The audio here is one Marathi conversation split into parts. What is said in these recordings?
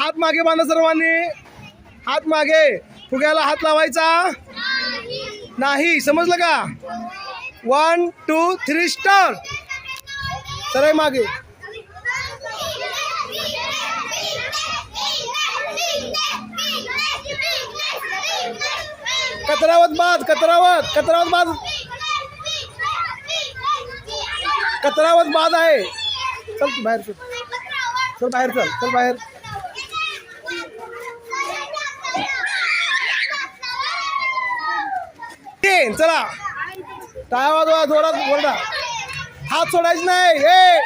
हात मागे बांधा सर्वांनी. हात मागे. फुग्याला हात लावायचा. नाही समजलं का? वन टू थ्री स्टार सरळ मागे. कचरावत बाद कचरावत कचरावत बाद. कचरावत बाद आहे. चल बाहेर चल. चल बाहेर चल. चल बाहेर. तीन चला टाळ्या वाजवा जोरात बोलडा हात सोडायचं नाही ए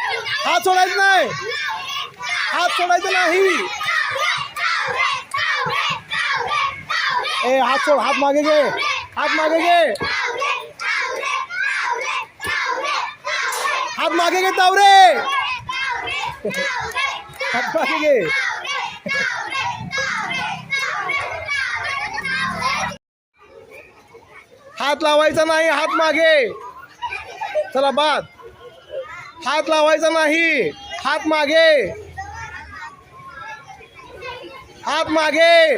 हात सोडायचं नाही हात सोडायचं नाही ए हात सोड हात मागे घे हात मागे घे हात मागे घे तावरे हात मागे घे हात लावायचा नाही हात मागे. चला बाद. हात लावायचा नाही हात मागे. हात मागे.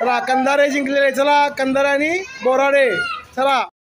चला कंधारे जिंकलेले चला कंधारे आणि बोराडे. चला.